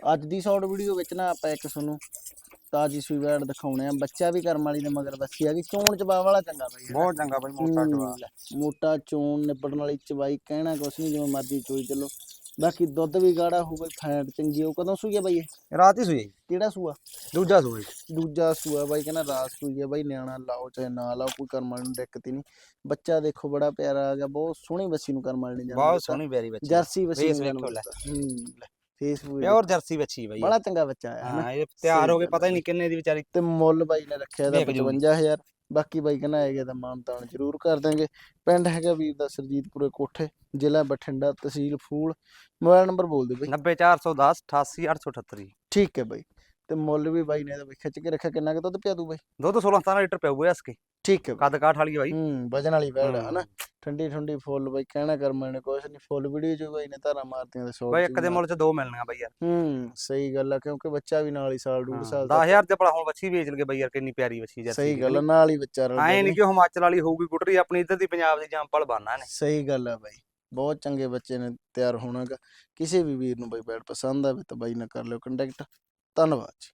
ਅੱਜ ਦੀ short video ਵਿੱਚ ਨਾ ਆਪਾਂ ਇੱਕ ਤੁਹਾਨੂੰ ਤਾਜੀ ਸੂਈ ਵੈੜ ਦਿਖਾਉਣੇ ਆ। ਬੱਚਾ ਵੀ ਕਰਮ ਵਾਲੀ ਦੇ ਮਗਰ ਬੱਸੀ ਆ ਗਈ ਚੋਣ ਚਬਾ ਵਾਲਾ ਚੰਗਾ ਬਈ? ਬਹੁਤ ਚੰਗਾ ਬਾਈ ਮੋਟਾ ਹੂੰ, ਲੈ, ਮੋਟਾ ਚੋਣ ਨਿਬੜਨ ਵਾਲੀ ਚਵਾਈ ਕਹਿਣਾ ਕੁਛ ਨਹੀਂ ਜਿਵੇਂ ਮਰਜ਼ੀ ਚੋਈ ਚੱਲੋ। ਬਾਕੀ ਦੁੱਧ ਵੀ ਗਾੜਾ ਹੋਵੇ ਫੈਟ ਚੰਗੀ ਉਹ ਕਦੋਂ ਸੂਈ ਆ ਬਾਈ ਇਹ? ਰਾਤ ਹੀ ਸੂਈ ਕਿਹੜਾ ਸੂਆ? ਦੂਜਾ ਸੂਈ ਦੂਜਾ ਸੂਆ ਬਾਈ ਕਹਿੰਦਾ ਰਾਤ ਸੂਈ ਆ ਬਾਈ ਨਿਆਣਾ ਲਾਓ ਚਾਹੇ ਨਾ ਲਾਓ ਕੋਈ ਕਰਮ ਵਾਲੀ ਨੂੰ ਦਿੱਕਤ ਹੀ ਨਹੀਂ। ਬੱਚਾ ਦੇਖੋ ਬੜਾ ਪਿਆਰਾ ਆ ਗਿਆ ਬਹੁਤ ਸੋਹਣੀ ਬੱਸੀ ਨੂੰ ਕਰਮ ਵਾਲੀ ਨੇ ਜਾਣਾ ਬਹੁਤ ਸੋਹਣੀ ਪਿਆਰੀ ਬੱਚੀ ਜਰਸੀ ਬੱਸੀ ਨੂੰ। ਦਿੱਤਾ। ਹੂੰ ਲੈ। ਫੇਸਬੁੱਕ ਪਿਓਰ ਜਰਸੀ ਬੱਚੀ ਬਾਈ। ਬੜਾ ਚੰਗਾ ਬੱਚਾ ਆ ਹਾਂ ਇਹ ਤਿਆਰ ਹੋ ਗਏ ਪਤਾ ਹੀ ਨਹੀਂ ਕਿੰਨੇ ਦੀ ਵਿਚਾਰੀ ਤੇ ਮੁੱਲ ਬਾਈ ਨੇ ਰੱਖਿਆ ਜੂਗੀ। 55000 ਬਾਕੀ ਬਾਈ ਕਹਿੰਦਾ ਆਏਗਾ ਤਾਂ ਮਾਨਤਾਨ ਜ਼ਰੂਰ ਕਰ ਦਾਂਗੇ ਪਿੰਡ ਹੈਗਾ ਵੀਰ ਦਾ ਸਰਜੀਤਪੁਰੇ ਕੋਠੇ ਜ਼ਿਲ੍ਹਾ ਬਠਿੰਡਾ ਤਹਿਸੀਲ ਫੂਲ। ਮੋਬਾਈਲ ਨੰਬਰ ਬੋਲ ਦਿਓ ਬਾਈ। 90410 88878 ਠੀਕ ਹੈ ਬਾਈ। ਤੇ ਮੁੱਲ ਵੀ ਬਾਈ ਨੇ ਇਹਦਾ ਵੀ ਖਿੱਚ ਕੇ ਰੱਖਿਆ। ਕਿੰਨਾ ਕੁ ਦੁੱਧ ਪਿਆ ਦੂ ਬਾਈ? ਦੁੱਧ 16 17 ਲੀਟਰ ਪਿਆਊਗਾ ਇਸ ਕੇ। ਠੀਕ ਹੈ। ਬਾਈ। ਕੱਦ ਕਾਠ ਵਾਲੀ ਹੈ ਬਾਈ। ਹੂੰ ਵਜਨ ਵਾਲੀ ਵੈੜ ਆ ਹਨਾ। ਠੰਡੀ ਠੰਡੀ ਫੁੱਲ ਬਾਈ ਕਹਿਣਾ ਕਰ ਮੈਨੇ ਕੁਛ ਨਹੀਂ ਫੁੱਲ ਵੀਡੀਓ ਚ ਬਾਈ ਨੇ ਧਾਰਾ ਮਾਰਤੀਆਂ ਤੇ ਸ਼ੋਰਟ ਬਾਈ ਇੱਕ ਦੇ ਮੁੱਲ ਚ ਦੋ ਮਿਲਣੀਆਂ ਬਾਈ ਯਾਰ। ਹੂੰ ਸਹੀ ਗੱਲ ਆ ਕਿਉਂਕਿ ਬੱਚਾ ਵੀ ਨਾਲ ਹੀ ਸਾਲ ਡੂਢ ਸਾਲ ਦਾ 10000 ਤੇ ਭਲਾ ਹੁਣ ਬੱਚੀ ਵੇਚ ਲਗੇ ਬਾਈ ਯਾਰ ਕਿੰਨੀ ਪਿਆਰੀ ਬੱਚੀ ਜਰਸੀ ਸਹੀ ਗੱਲ ਆ, ਨਾਲ ਹੀ ਬੱਚਾ ਰਲ ਐ ਨਹੀਂ ਕਿ ਉਹ ਹਿਮਾਚਲ ਵਾਲੀ ਹੋਊਗੀ ਗੁੱਟਰੀ ਆਪਣੀ ਇੱਧਰ ਦੀ ਪੰਜਾਬ ਦੀ ਜੰਪਲ ਬਾਨਾ ਨੇ ਸਹੀ ਗੱਲ ਆ ਬਾਈ ਬਹੁਤ ਚੰਗੇ ਬੱਚੇ ਨੇ ਤਿਆਰ ਹੋਣਾਗਾ। ਕਿਸੇ ਵੀ ਵੀਰ ਨੂੰ ਬਾਈ ਬੈਟ ਪਸੰਦ ਆਵੇ ਤਾਂ ਬਾਈ ਨਾਲ ਕਰ ਲਿਓ ਕੰਟੈਕਟ ਧੰਨਵਾਦ ਜੀ।